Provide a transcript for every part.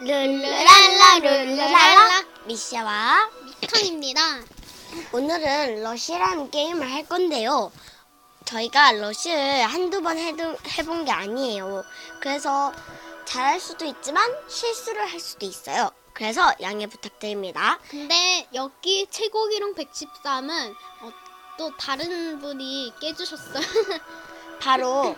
룰루랄라 룰루랄라 미샤와 미캉입니다. 오늘은 러시라는 게임을 할 건데요. 저희가 러시를 한두 번 해도, 해본 게 아니에요. 그래서 잘할 수도 있지만 실수를 할 수도 있어요. 그래서 양해 부탁드립니다. 근데 여기 최고 기록 113은 어, 또 다른 분이 깨주셨어요. 바로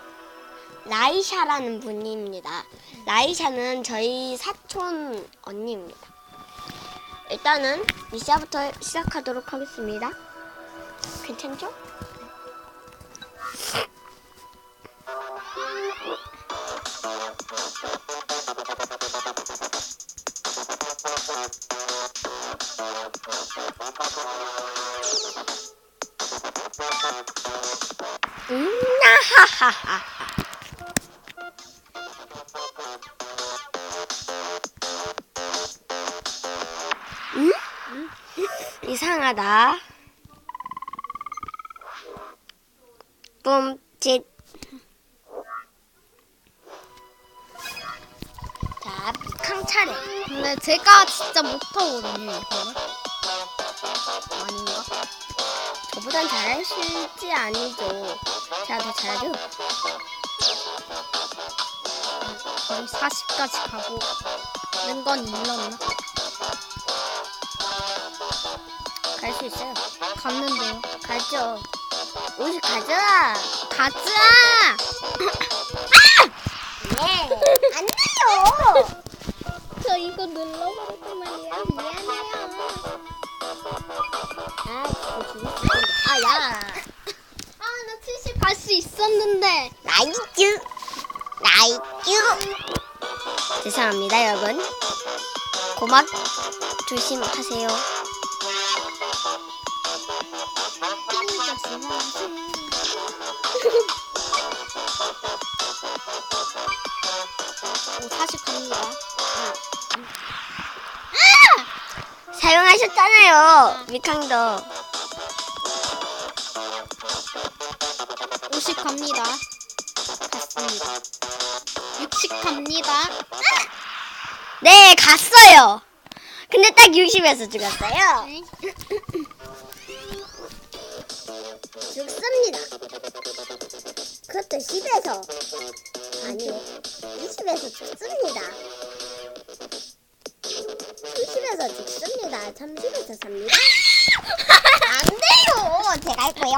라이샤라는 분입니다. 라이샤는 저희 사촌 언니입니다. 일단은 미샤부터 시작하도록 하겠습니다. 괜찮죠? 음, 나하하하. 이상하다. 뿜짓. 자, 康차례. 근데 제가 진짜 못하거든요, 이거는. 아닌가? 저보단 있지 아니죠. 제가 더 잘하죠? 거의 40까지 가고 있는 건 일렀나? 갈 수 있어요. 갔는데요. 가죠. 우리 가자. 가자! 네. 안 돼요. 저 이거 눌러버렸단 말이야. 미안해요. 아. 아, 야. 아, 나 70 갈 수 있었는데. 나이쭈. 나이쭈. 죄송합니다, 여러분. 고막 조심하세요. 오, 40 갑니다. 사용하셨잖아요. 미캉도. 50 갑니다. 갔습니다. 60 갑니다. 네, 갔어요. 근데 딱 60에서 죽었어요. 네. 죽습니다. 그것도 10에서. 아니요. 20에서 죽습니다. 30에서 죽습니다. 30에서 삽니다. 안 돼요. 제가 할 거예요.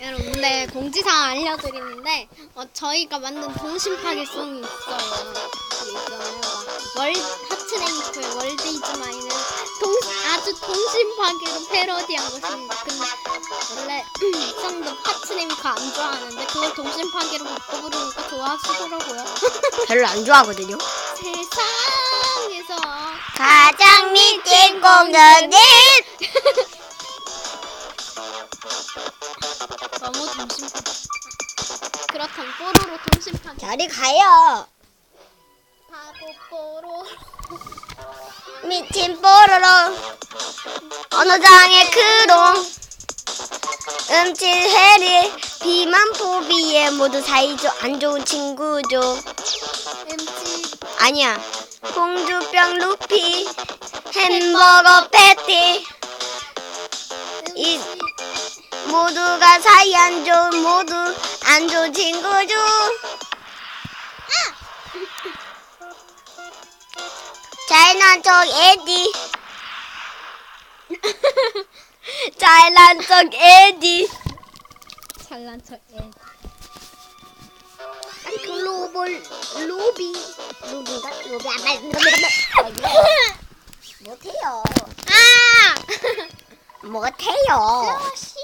여러분, 근데 공지사항 알려드리는데, 어, 저희가 만든 동심파괴성이 있어요. 있잖아요. 막 월, 하트랭크 월드 이즈 마이는 동, 아주 동심 파괴로 패러디한 것입니다. 근데 원래 성도 하트랭크 안 좋아하는데, 그걸 동심 파괴로 바꿔 부르니까 좋아하시더라고요. 별로 안 좋아하거든요. 세상에서 가장 미친 공주님. 너무 동심파 그렇다면 뽀로로 동심 파괴. 저리 가요. 바보 뽀로로. 미친 뽀로로 언어장애 크롱 음칠 해리 비만 포비에 모두 사이좋 안 좋은 친구죠. 아니야. 공주병 루피 햄버거 패티. 이 모두가 사이 안 좋은 모두 안 좋은 친구죠. 잘난 척 에디 잘난 척 에디 잘난 척 애. 글로벌 로비. 로비가 로비 안 맞는 못해요. 아! 못해요. 러시.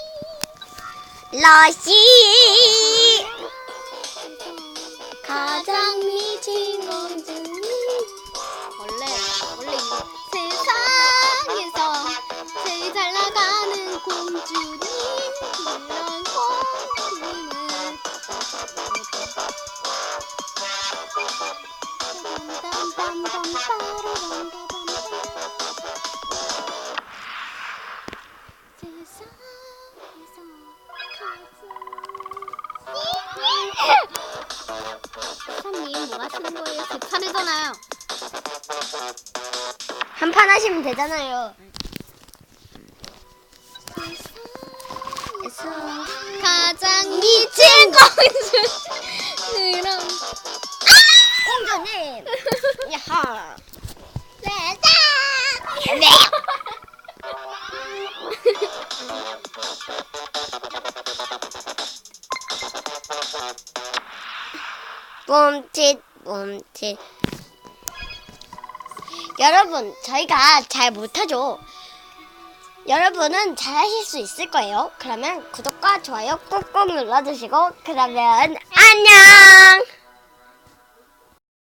러시. 가장 하시는 거예요? 제 차례잖아요. 한 판 하시면 되잖아요. 가장 미친 공주. 그럼 공주님. 야하. 짜잔. 네. 몸짓 몸짓 여러분 저희가 잘 못하죠. 여러분은 잘 하실 수 있을 거예요. 그러면 구독과 좋아요 꾹꾹 눌러주시고 그러면 안녕